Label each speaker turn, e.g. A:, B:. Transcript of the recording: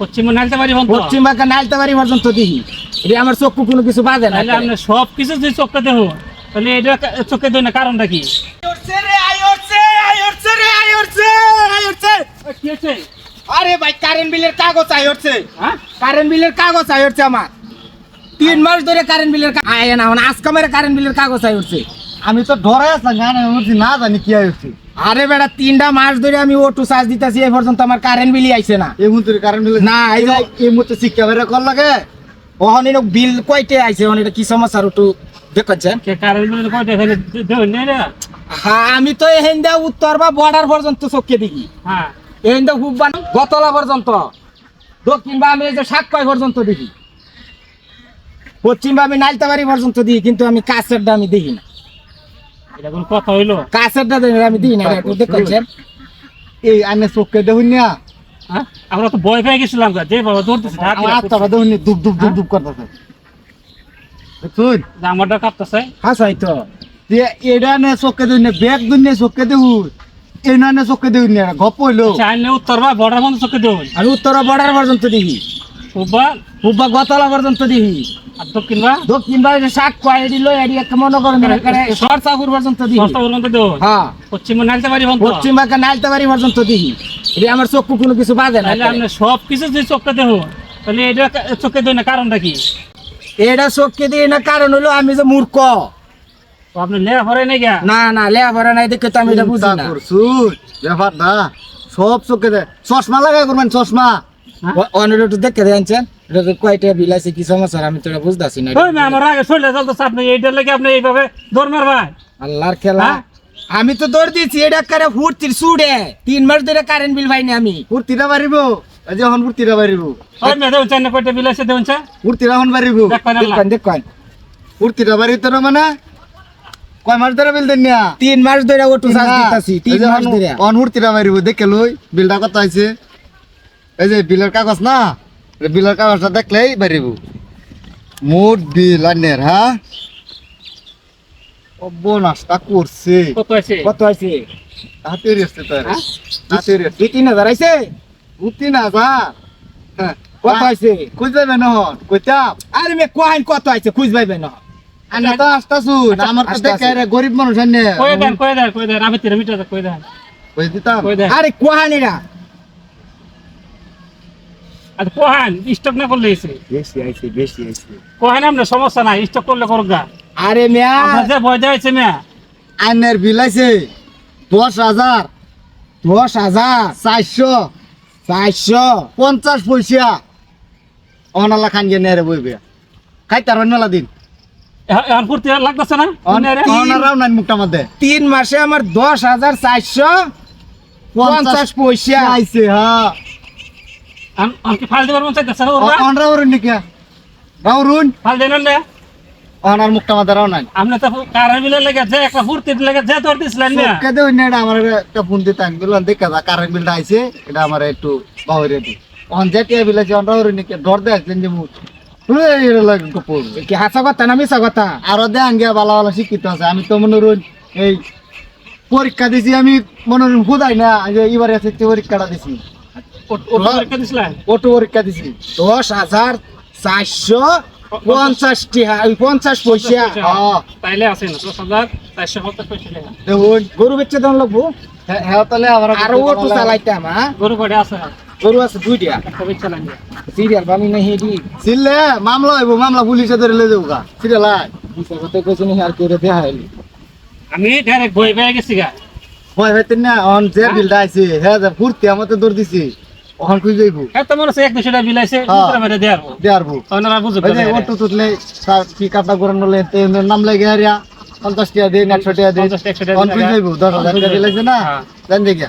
A: পশ্চিমে নালতে পারি
B: বাড়ি পর্যন্ত দিই এটা আমার চক্ষু কোনো কিছু বাজে না।
A: আপনি সব কিছু যদি চোখটা দেখো তাহলে এটা চোখে দেয় না কারণটা কি? হচ্ছে?
B: আরে ভাই কারেন্ট বিলের কাগজ আই হচ্ছে।
A: হ্যাঁ?
B: কারেন্ট বিলের কাগজ আই হচ্ছে আমার। তিন মাস ধরে কারেন্ট বিলের আয় না আজকে মেরে কারেন্ট বিলের কাগজ আই হচ্ছে।
C: আমি তো ডরে আসলাম না জানি কি হয়েছে
B: আরে বেটা তিনটা মাস ধরে আমি অটো চার্জ দিতেছি এই পর্যন্ত আমার কারেন্ট বিলই আইছে না।
C: এই মুহূর্তে কারেন্ট বিল
B: না, এই যে-
C: এই মুহূর্তে শিক্ষা বেড়ে কর লাগে।
B: ওহন এনে বিল কয়টে আইছে ওহন এটা কি সমস্যা একটু দেখছেন
A: কে কারেন্ট বিল কয়টা তাহলে দেবেন না?
B: হ্যাঁ আমি তো এহেন্দা উত্তর বা বর্ডার পর্যন্ত চোখে দেখি।
A: হ্যাঁ।
B: এহেন্দা হুব্বান গতলা পর্যন্ত। দক্ষিণ বা আমি এই যে সাতপাই পর্যন্ত দেখি। পশ্চিম বা আমি নাইলতাবাড়ি পর্যন্ত দিই কিন্তু আমি কাছেরটা আমি দেখি না।
A: কথা হইল?
B: কাছেরটা দেখি আমি দিই না দেখছেন
C: এই আনে চোখকে দেখুন না।
A: হ্যাঁ? আমরা তো ভয় পেয়ে গেছিলাম যে বাবা
C: আমার আত্মাটা দেখুন দুব দুব দুব দুব করতেছে। দেখুন।
A: আমারটা কাঁপতেছে।
B: হাসাই তো।
C: এটা নে চোখকে দেখুন না ব্যাগ নে চোখকে দেখুন। এই না চোখকে দেখুন না গপ হইল।
A: চাইলে উত্তর বা বর্ডার বন্ধ চোখে দেবেন
B: আমি উত্তর বর্ডার পর্যন্ত দেখি।
A: সুবা
B: হুব্বা গতলা পর্যন্ত দেখি
A: আর দক্ষিণ বা?
B: দক্ষিণ বা শাক কয় মনে করেন পর্যন্ত
A: পর্যন্ত
B: হ্যাঁ।
A: পশ্চিমে নালতে
B: পশ্চিম পর্যন্ত দেখি এটা আমার কোনো কিছু বাজে না।
A: তাহলে সব কিছু যদি চোখটা দেখো তাহলে এটা চোখে দেয় না কারণটা কি?
B: এটা চোখকে দিয়ে না কারণ হলো আমি যে মূর্খ।
A: আপনি লেয়া ভরে নেই
B: না না নাই দেখে তো আমি এটা বুঝি না।
C: ব্যাপার না সব চোখকে দে চশমা লাগাই করবেন চশমা।
B: অনেক একটু দেখে দেখছেন এটা তো কয়টা বিল আছে কি সমস্যা আমি তো এটা বুঝতেছি না
A: ওই না আমার আগে চলে চলতেছে আপনি এইটার লেগে আপনি এইভাবে দৌড় মারবেন
B: আল্লাহর খেলা।
A: হ্যাঁ?
B: আমি তো দৌড় দিয়েছি এটা করে ফুটতির সুড়ে তিন মাস ধরে কারেন্ট বিল পাইনি আমি।
C: ফুর্তিটা বাড়িব? এই যে এখন ফুর্তিটা বাড়িব।
A: ওই মেয়ে দেবেন চাই না কয়টা বিল আছে দেবেন চাই?
C: ফুর্তিটা এখন বাড়িব।
B: দেখুন দেখুন
C: ফুর্তিটা বাড়িতে না মানে? কয় মাস ধরে বিল দেন না
B: তিন মাস ধরে অটো চার্জ দিতেছি তিন মাস ধরে।
C: অন ফুর্তিটা বাড়িব দেখে লই। বিলটা কত আছে এই যে বিলের কাগজ না বিলের কাগজটা দেখলেই বাড়িব মোট বিল আনের হ্যাঁ? অবনাশটা করছে।
A: কত আছে?
B: কত আছে?
C: হাতে রেস্তে তার
A: হ্যাঁ?
C: হাতে রেস্তে
B: দুই তিন হাজার আছে
C: উঠতি না যা হ্যাঁ।
B: কত আছে?
C: খুঁজ যাবে নহন। কইতাম।
B: আরে মে কোহাইন কত আছে? খুঁজ পাইবে না
C: আনা তো আসতাছু আমার তো দেখে রে গরিব মানুষ আনে
A: কয়ে দেন কয়ে দেন কয়ে দেন। আমি তিন মিটার কয়ে দেন।
C: কই দিতাম?
B: আরে কোহানিরা
A: আর কোহান স্টক না করলে এসে
B: বেশি আইছে বেশি আইছে।
A: কোহান আপনার সমস্যা নাই স্টক করলে করুক গা।
B: আরে মিয়া
A: যে ভয় দেওয়াছে মেয়া।
C: আইনের বিল দশ হাজার
B: দশ হাজার
C: চারশো
B: চারশো
C: পঞ্চাশ পয়সা। অনালা খান গিয়ে নেরে বইবে। খাইতার মেলা দিন।
A: এখন ফুর্তি লাগতেছে না?
C: অনারাও নাই মুখটা মধ্যে
B: তিন মাসে আমার দশ হাজার চারশো পঞ্চাশ পয়সা
C: আইছে হ্যাঁ।
A: আমাকে ফাল দেবার মন চাইতেছে? না ওরা?
C: অনরা ওরুন নাকি রাউরুন
A: ফাল দেন না।
C: অনার মুখটা মধ্যে রাও নাই।
A: আপনি তো কারেন্ট বিলের লেগে যে একটা ফুর্তির লেগে যে তোর দিছিলেন না?
C: কে দেউন না আমার একটা ফোন দিতাম বললাম দেখা যা কারেন্ট বিলটা আইছে এটা আমার একটু বাহরে দি। অন যেটিয়া বিল আছে অনরা ওরুন নাকি ডর দে আসলেন যে মুখ এই এর
B: কি হাসা কথা না মিশা কথা?
C: আরও দেন গিয়া ভালো ভালো শিক্ষিত আছে। আমি তো মনে এই পরীক্ষা দিছি আমি মনে হুদাই না যে এবারে আছে পরীক্ষাটা দিছি। অটো পরীক্ষা দিছি।
B: দশ হাজার চারশো পঞ্চাশ টিহা পঞ্চাশ পয়সা।
C: হ্যাঁ।
A: তাইলে আছে না দশ হাজার চারশো পঞ্চাশ পয়সা
C: দেখুন
B: গরু বেচে দাম লাগবো?
C: হ্যাঁ হ্যাঁ, তাহলে আবার
B: আরও অটো চালাইতাম হ্যাঁ?
A: গরু আছে?
B: গরু দুইটা। সিরিয়াল বানি নাই হেডি।
C: ছিলে মামলা হইব মামলা পুলিশে ধরে লে যাব গা। সিরিয়াল
B: মিশা কথা কইছে নি আর করে দেখা হইলি
A: আমি ডাইরেক্ট বই পেয়ে গেছি গা।
C: হইতে না অন যে বিলটা আইছে হ্যাঁ যে ফুর্তি আমাতে দৌড় দিছি। ওখান খুঁজে যাইব।
A: হ্যাঁ তো মনে এক দুশো টাকা বিল আছে
C: হ্যাঁ।
A: দুশো টাকা দিয়ে আসব
C: দেয়ারবো
A: ওনারা বুঝবে
C: ওই যে অটো তুললে কি কাটা করে নলে নাম লাগে হারিয়া পঞ্চাশ টাকা দিন একশো টাকা দিন
A: একশো টাকা
C: খুঁজে যাইব দশ হাজার টাকা দিলাইছে না?
A: হ্যাঁ।
C: জান দেখি।